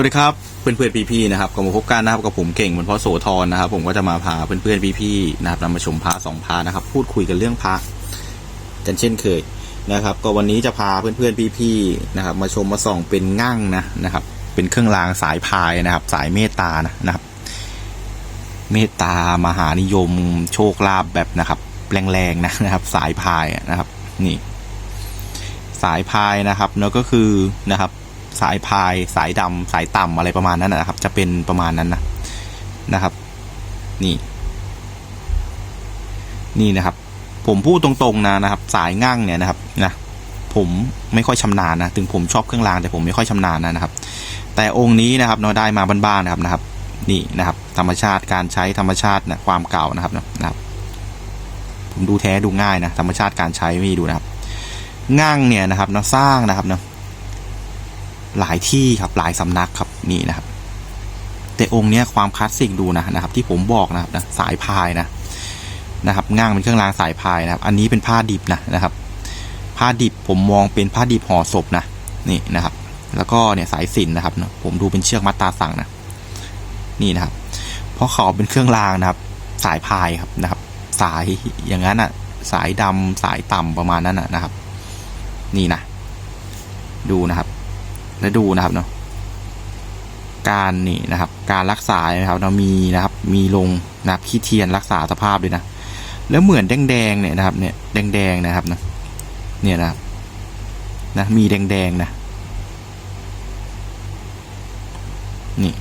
วัสดีครับเพื่อนเพื่อนๆพี่ๆนะครับก็มาพบกันนะครับกับผมเก่งเหมือนพ่อโสธรนะครับ ผมก็จะมาพาเพื่อนเพื่อนๆพี่ๆนะครับนำมาชมพระสองพระนะครับ พูดคุยกันเรื่องพระกันเช่นเคยนะครับ ก็วันนี้จะพาเพื่อนเพื่อนๆพี่ๆนะครับ มาชมมาส่องเป็นง่างนะนะครับ เป็นเครื่องรางสายพายนะครับ สายเมตตานะนะครับ เมตตามหานิยม โชคลาภแบบนะครับ แรงๆนะนะครับ สายพายนะครับ นี่ สายพายนะครับแล้วก็คือนะครับ สายพายสายดำสายต่ำอะไรประมาณนั้นนะครับ จะเป็นประมาณนั้นนะนะครับ นี่ นี่นะครับ ผมพูดตรงๆนะนะครับ สายง่างเนี่ยนะครับนะผมไม่ค่อยชำนาญนะถึงผมชอบเครื่องรางแต่ผมไม่ค่อยชำนาญนะนะครับ แต่องค์นี้นะครับเราได้มาบ้านๆนะครับนะครับ นี่นะครับ ธรรมชาติการใช้ธรรมชาตินะความเก่านะครับนะครับ ผมดูแท้ดูง่ายนะธรรมชาติการใช้ไม่ดูนะครับง่างเนี่ยนะครับเราสร้างนะครับเนาะ หลายที่ครับหลายสำนักครับนี่นะครับ แต่องค์เนี้ยความคลาสสิกดูนะนะครับ ที่ผมบอกนะครับนะสายพายนะนะครับง่างเป็นเครื่องรางสายพายนะครับ อันนี้เป็นผ้าดิบนะนะครับ ผ้าดิบผมมองเป็นผ้าดิบห่อศพนะนี่นะครับ แล้วก็เนี่ยสายสินนะครับนะผมดูเป็นเชือกมัดตาสั่งนะนี่นะครับ เพราะเขาเป็นเครื่องรางนะครับ สายพายครับนะครับ สายอย่างนั้นอะ สายดำสายต่ำประมาณนั้นนะนะครับ นี่นะ ดูนะครับ และดูนะครับเนาะการนี่นะครับ การรักษานะครับเรามีนะครับ มีลงนะครับขี้เทียนรักษาสภาพด้วยนะแล้วเหมือนแดงๆเนี่ยนะครับ เนี่ยแดงๆนะครับนะเนี่ยนะครับนะมีแดงๆนะนี่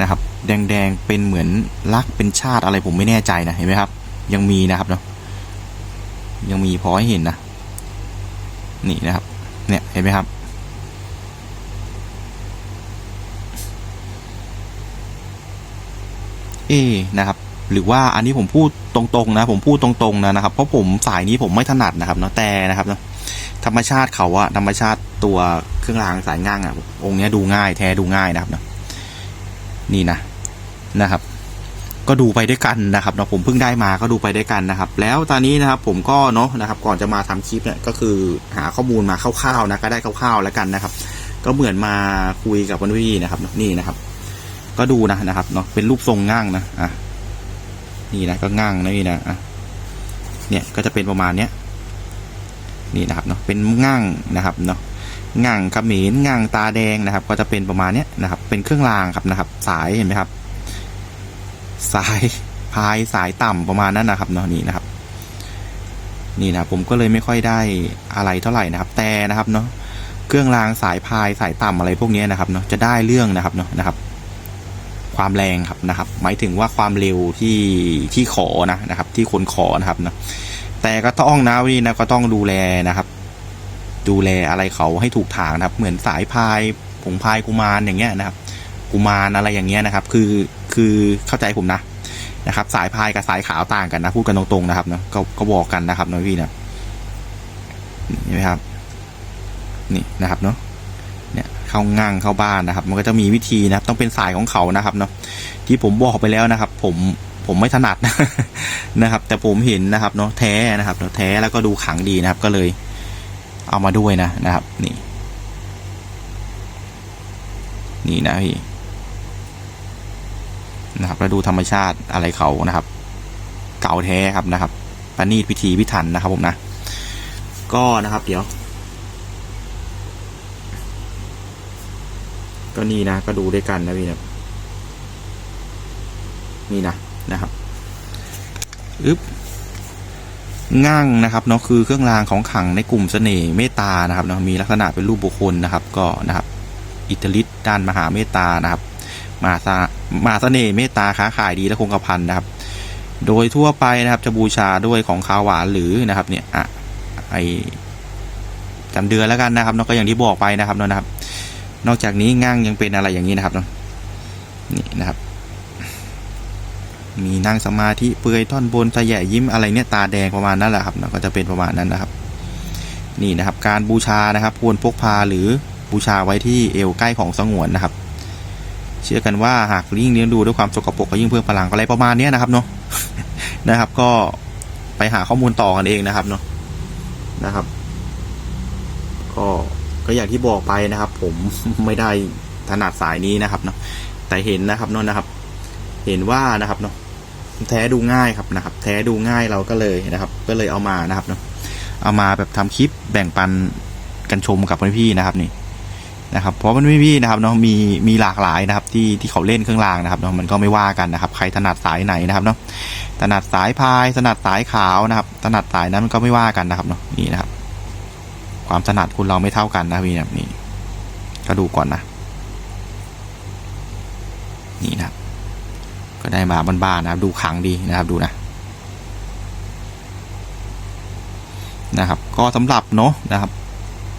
นะครับ แดงๆเป็นเหมือนรักเป็นชาติอะไรผมไม่แน่ใจนะเห็นไหมครับ ยังมีนะครับเนาะยังมีพอให้เห็นนะนี่นะครับ เนี่ยเห็นไหมครับเอนะครับหรือว่าอันนี้ผมพูดตรงๆนะ ผมพูดตรงๆนะนะครับ เพราะผมสายนี้ผมไม่ถนัดนะครับเนาะแต่นะครับเนาะธรรมชาติเขาอะธรรมชาติตัวเครื่องรางสายง่างอะองค์เนี้ยดูง่ายแท้ดูง่ายนะครับเนาะนี่นะนะครับ ก็ดูไปด้วยกันนะครับเนาะผมเพิ่งได้มาก็ดูไปด้วยกันนะครับ แล้วตอนนี้นะครับผมก็เนาะนะครับ ก่อนจะมาทำคลิปเนี่ยก็คือหาข้อมูลมาคร่าวๆนะก็ได้คร่าวๆแล้วกันนะครับ ก็เหมือนมาคุยกับวันวีนะครับนี่นะครับ ก็ดูนะนะครับเนาะเป็นรูปทรงง่างนะอะนี่นะก็ง่างนะนี่นะอะเนี่ยก็จะเป็นประมาณเนี้ยนี่นะครับเนาะเป็นง่างนะครับเนาะง่างขมิ้นง่างตาแดงนะครับ ก็จะเป็นประมาณเนี้ยนะครับ เป็นเครื่องรางครับนะครับ สายเห็นไหมครับ สายพายสายต่ำประมาณนั้นนะครับเนาะนี่นะครับ นี่นะผมก็เลยไม่ค่อยได้อะไรเท่าไหร่นะครับ แต่นะครับเนาะเครื่องรางสายพายสายต่ำอะไรพวกนี้นะครับเนาะจะได้เรื่องนะครับเนาะนะครับ ความแรงครับนะครับ หมายถึงว่าความเร็วที่ที่ขอนะนะครับ ที่คนขอนะครับเนาะแต่ก็ต้องนะวันนี้นะก็ต้องดูแลนะครับ ดูแลอะไรเขาให้ถูกทางนะครับ เหมือนสายพายผงพายกุมารอย่างเงี้ยนะครับ กุมารอะไรอย่างเงี้ยนะครับ คือ คือเข้าใจผมนะนะครับ สายพายกับสายขาวต่างกันนะ พูดกันตรงๆนะครับเนาะก็ก็บอกกันนะครับน้องพี่นะนี่ไหมครับ นี่นะครับเนาะเนี่ยเข้าง่างเข้าบ้านนะครับ มันก็จะมีวิธีนะครับ ต้องเป็นสายของเขานะครับเนาะที่ผมบอกไปแล้วนะครับ ผมผมไม่ถนัดนะครับ แต่ผมเห็นนะครับเนาะแท้นะครับเนาะแท้แล้วก็ดูขังดีนะครับ ก็เลย เอามาด้วยนะนะครับ นี่ นี่นะพี่ นะครับแล้วดูธรรมชาติอะไรเขานะครับ เก่าแท้ครับนะครับประณีตพิธีพิถันนะครับผมนะ ก็นะครับ เดี๋ยว ก็นี่นะ ก็ดูด้วยกันนะพี่นะนี่นะนะครับอึ๊บง่างนะครับเนาะคือเครื่องรางของขังในกลุ่มเสน่ห์เมตานะครับเนาะมีลักษณะเป็นรูปบุคคลนะครับ ก็นะครับ อิทธิฤทธิ์ด้านมหาเมตานะครับ มาสามาเสน่ห์เมตตาค้าขายดีและคงกระพันนะครับ โดยทั่วไปนะครับจะบูชาด้วยของขาวหวานหรือนะครับเนี่ยอะไอจำเดือนแล้วกันนะครับเนาะก็อย่างที่บอกไปนะครับเนาะนะครับ นอกจากนี้ง่างยังเป็นอะไรอย่างนี้นะครับเนาะนี่นะครับ มีนั่งสมาธิเปลือยท่อนบนตะแยยิ้มอะไรเนี่ยตาแดงประมาณนั้นแหละครับเนาะก็จะเป็นประมาณนั้นนะครับ นี่นะครับ การบูชานะครับควรพกพาหรือบูชาไว้ที่เอวใกล้ของสงวนนะครับ เชื่อกันว่าหากยิ่งเลี้ยงดูด้วยความสกปรกก็ยิ่งเพิ่มพลังอะไรประมาณนี้นะครับเนาะนะครับ ก็ไปหาข้อมูลต่อกันเองนะครับเนาะนะครับ ก็ก็อย่างที่บอกไปนะครับ ผมไม่ได้ถนัดสายนี้นะครับเนาะแต่เห็นนะครับเนาะนะครับ เห็นว่านะครับเนาะแท้ดูง่ายครับนะครับ แท้ดูง่ายเราก็เลยนะครับ ก็เลยเอามานะครับเนาะเอามาแบบทำคลิปแบ่งปันกันชมกับพี่ๆนะครับนี่ นะครับเพราะมันไม่พี่นะครับเนาะมีมีหลากหลายนะครับที่ที่เขาเล่นเครื่องรางนะครับเนาะมันก็ไม่ว่ากันนะครับ ใครถนัดสายไหนนะครับเนาะถนัดสายพายถนัดสายขาวนะครับถนัดสายนั้นมันก็ไม่ว่ากันนะครับเนาะนี่นะครับ ความถนัดคุณเราไม่เท่ากันนะพี่นะนี่ก็ดูก่อนนะ นี่นะครับ ก็ได้มาบ้านๆนะครับ ดูขังดีนะครับดูนะนะครับ ก็สำหรับเนาะนะครับ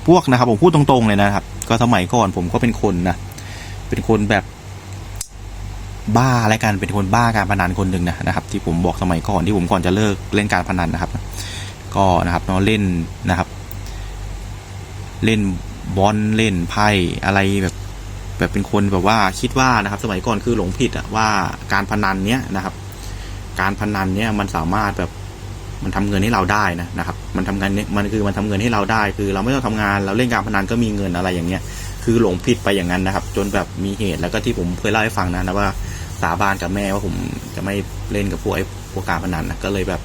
พวกนะครับ ผมพูดตรงๆเลยนะครับ ก็สมัยก่อนผมก็เป็นคนนะเป็นคนแบบบ้าและกันเป็นคนบ้าการพนันคนหนึ่งนะนะครับ ที่ผมบอกสมัยก่อนที่ผมก่อนจะเลิกเล่นการพนันนะครับ ก็นะครับเนาะเล่นนะครับ เล่นบอลเล่นไพ่อะไรแบบ แบบเป็นคนแบบว่าคิดว่านะครับ สมัยก่อนคือหลงผิดอะว่าการพนันเนี้ยนะครับ การพนันเนี้ยมันสามารถแบบ มันทำเงินให้เราได้นะนะครับ มันทำงานเนี้ยมันคือมันทำเงินให้เราได้ คือเราไม่ต้องทำงานเราเล่นการพนันก็มีเงินอะไรอย่างเงี้ย คือหลงผิดไปอย่างนั้นนะครับ จนแบบมีเหตุแล้วก็ที่ผมเคยเล่าให้ฟังนะนะว่าสาบานกับแม่ว่าผมจะไม่เล่นกับพวกไอ้พวกการพนันนะก็เลยแบบ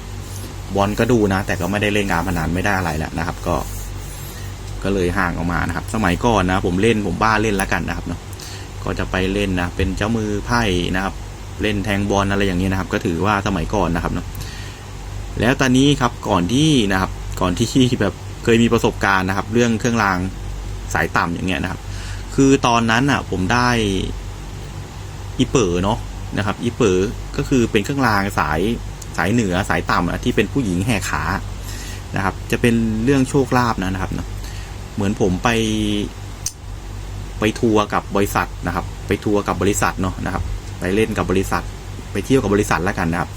บอลก็ดูนะ แต่ก็ไม่ได้เล่นการพนันไม่ได้อะไรแล้วนะครับ ก็ ก็เลยห่างออกมานะครับ สมัยก่อนนะ ผมเล่นผมบ้าเล่นแล้วกันนะครับเนาะก็จะไปเล่นนะเป็นเจ้ามือไพ่นะครับ เล่นแทงบอลอะไรอย่างเงี้ยนะครับ ก็ถือว่าสมัยก่อนนะครับเนาะ แล้วตอนนี้ครับก่อนที่นะครับก่อนที่แบบเคยมีประสบการณ์นะครับ เรื่องเครื่องรางสายต่ำอย่างเงี้ยนะครับ คือตอนนั้นอะ ผมได้อีเป๋อเนาะนะครับอีเป๋อก็คือเป็นเครื่องรางสายสายเหนือสายต่ำอะที่เป็นผู้หญิงแหกขานะครับ จะเป็นเรื่องโชคลาภนะครับเนาะเหมือนผมไปไปทัวร์กับบริษัทนะครับ ไปทัวร์กับบริษัทเนาะนะครับ ไปเล่นกับบริษัท ไปเที่ยวกับบริษัทแล้วกันนะครับ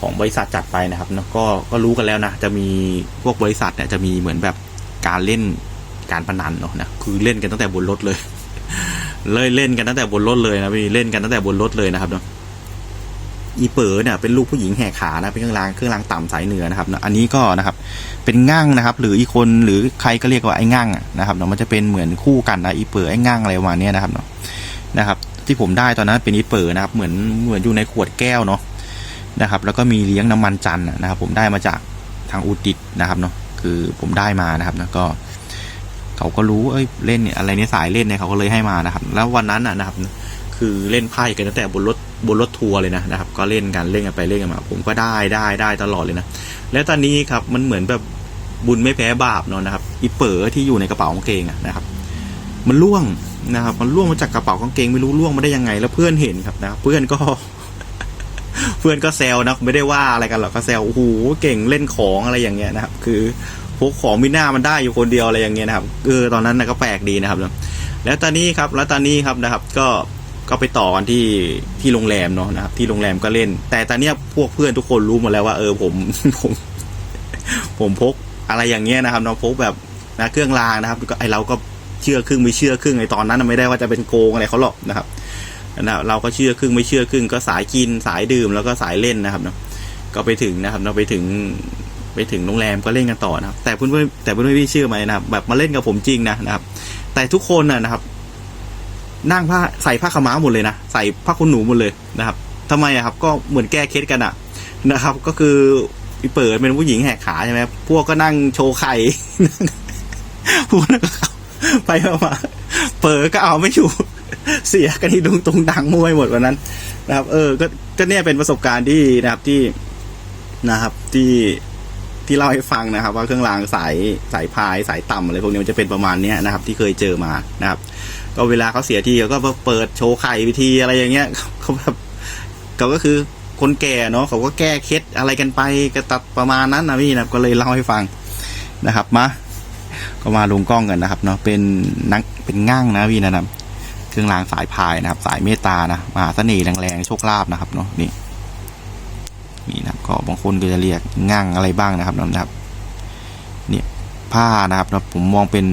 ของบริษัทจัดไปนะครับเนาะก็ก็รู้กันแล้วนะ จะมีพวกบริษัทเนี่ยจะมีเหมือนแบบการเล่นการพนันเนาะนะคือเล่นกันตั้งแต่บนรถเลย เลยเล่นกันตั้งแต่บนรถเลยนะพี่เล่นกันตั้งแต่บนรถเลยนะครับเนาะอีเป๋อเนี่ยเป็นลูกผู้หญิงแหกขานะเป็นเครื่องรางเครื่องรางต่ำสายเหนือนะครับนะอันนี้ก็นะครับ เป็นง่างนะครับ หรืออีคนหรือใครก็เรียกว่าไอ้ง่างนะครับเนาะมันจะเป็นเหมือนคู่กันนะอีเป๋อไอ้ง่างอะไรประมาณเนี้ยนะครับเนาะนะครับ ที่ผมได้ตอนนั้นเป็นอีเป๋อนะครับ เหมือนเหมือนอยู่ในขวดแก้วเนาะ นะครับ แล้วก็มีเลี้ยงน้ำมันจันนะครับ ผมได้มาจากทางอุดิตนะครับเนาะคือผมได้มานะครับแล้วก็เขาก็รู้เอ้ยเล่นเนี่ยอะไรเนี่ยสายเล่นเนี่ยเขาก็เลยให้มานะครับ แล้ววันนั้นนะครับ คือเล่นไพ่กันตั้งแต่บนรถบนรถทัวร์เลยนะนะครับ ก็เล่นกันเล่นกันไปเล่นกันมา ผมก็ได้ได้ได้ตลอดเลยนะแล้วตอนนี้ครับมันเหมือนแบบบุญไม่แพ้บาปเนาะนะครับอีเป๋อที่อยู่ในกระเป๋ากางเกงนะครับ มันล่วงนะครับ มันล่วงมาจากกระเป๋ากางเกงไม่รู้ล่วงมาได้ยังไง แล้วเพื่อนเห็นครับนะเพื่อนก็ พื่อนก็แซวนะไม่ได้ว่าอะไรกันหรอกก็แซวโอ้โหเก่งเล่นของอะไรอย่างเงี้ยนะครับ คือพวกของมิน่ามันได้อยู่คนเดียวอะไรอย่างเงี้ยนะครับเออตอนนั้นนะก็แปลกดีนะครับ แล้วตอนนี้ครับแล้วตอนนี้ครับนะครับ ก็ก็ไปต่อกันที่ที่โรงแรมเนาะนะครับ ที่โรงแรมก็เล่น แต่ตอนเนี้ยพวกเพื่อนทุกคนรู้หมดแล้วว่าเออผมผม ผมพกอะไรอย่างเงี้ยนะครับเนาะพกแบบนะเครื่องรางนะครับก็ไอเราก็เชื่อครึ่งไม่เชื่อครึ่งไอตอนนั้นไม่ได้ว่าจะเป็นโกงอะไรเขาหรอกนะครับ นะเราก็เชื่อครึ่งไม่เชื่อครึ่งก็สายกินสายดื่มแล้วก็สายเล่นนะครับเนาะก็ไปถึงนะครับเราไปถึงไปถึงโรงแรมก็เล่นกันต่อนะครับ แต่เพื่อนๆแต่เพื่อนๆพี่เชื่อไหมนะครับ แบบมาเล่นกับผมจริงนะนะครับ แต่ทุกคนนะครับ นั่งผ้าใส่ผ้าขม้าหมดเลยนะใส่ผ้าขนหนูหมดเลยนะครับทำไมอะครับ ก็เหมือนแก้เคล็ดกันอะนะครับ ก็คืออีเปิดเป็นผู้หญิงแหกขาใช่ไหมพวกก็นั่งโชว์ไข่พวกนั้นก็ไปมาเปิดก็เอาไม่อยู่ เสียกันที่ดุงตรงดังมวยหมดวันนั้น นะครับ เออ ก็ก็เนี่ยเป็นประสบการณ์ที่นะครับที่นะครับที่ที่เล่าให้ฟังนะครับ ว่าเครื่องรางสายสายพายสายต่ำอะไรพวกนี้มันจะเป็นประมาณเนี้ยนะครับ ที่เคยเจอมานะครับ ก็เวลาเขาเสียทีเขาก็เปิดโชว์ไข่วิธีอะไรอย่างเงี้ยเขาแบบเขาก็คือคนแก่เนาะเขาก็แก้เคล็ดอะไรกันไปก็ตัดประมาณนั้นนะพี่นะก็เลยเล่าให้ฟังนะครับมาก็มาลงกล้องกันนะครับเนาะเป็นนักเป็นง่างนะพี่นะครับ เครื่องรางสายพายนะครับ สายเมตตานะมหาเสน่ห์แรงๆโชคลาภนะครับเนาะนี่นี่นะครับก็บางคนก็จะเรียกง่างอะไรบ้างนะครับนะครับเนี่ยผ้านะครับนะผมมองเป็น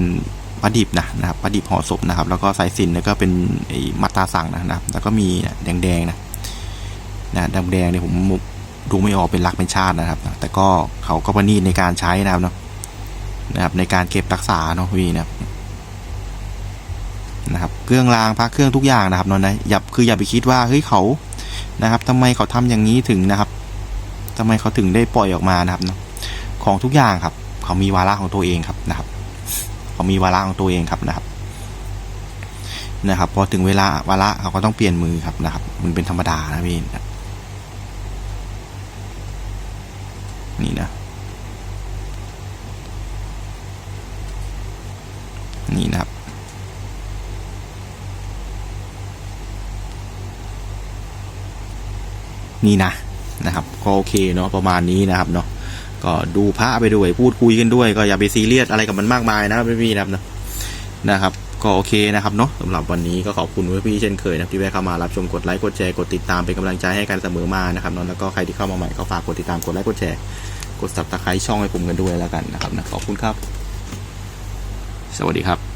ประดิบนะนะครับประดิบห่อศพนะครับ แล้วก็สายสินแล้วก็เป็นไอ้มัตตาสั่งนะครับ แล้วก็มีแดงๆนะนะแดงๆเนี่ยผมดูไม่ออกเป็นรักเป็นชาตินะครับ แต่ก็เขาก็ประณีตในการใช้นะครับเนาะนะครับ ในการเก็บรักษาเนาะพี่นะครับ นะครับเครื่องรางพระเครื่องทุกอย่างนะครับเนนนะอย่าคืออย่าไปคิดว่าเฮ้ยเขานะครับทำไมเขาทำอย่างนี้ถึงนะครับทำไมเขาถึงได้ปล่อยออกมานะครับนะของทุกอย่างครับ เขามีวาระของตัวเองครับนะครับ เขามีวาระของตัวเองครับนะครับ นะครับ พอถึงเวลาวาระเขาก็ต้องเปลี่ยนมือครับนะครับ มันเป็นธรรมดานะพี่นี่นะ นี่นะนะครับก็โอเคเนาะประมาณนี้นะครับเนาะก็ดูพระไปด้วยพูดคุยกันด้วย ก็อย่าไปซีเรียสอะไรกับมันมากมายนะครับพี่ๆนะครับเนาะนะครับก็โอเคนะครับเนาะสำหรับวันนี้ก็ขอบคุณพี่ๆเช่นเคยนะที่แวะเข้ามารับชมกดไลค์กดแชร์กดติดตามเป็นกำลังใจให้กันเสมอมานะครับเนาะแล้วก็ใครที่เข้ามาใหม่ก็ฝากกดติดตามกดไลค์กดแชร์กดซับสไครต์ช่องให้ผมกันด้วยแล้วกันนะครับนะขอบคุณครับ สวัสดีครับ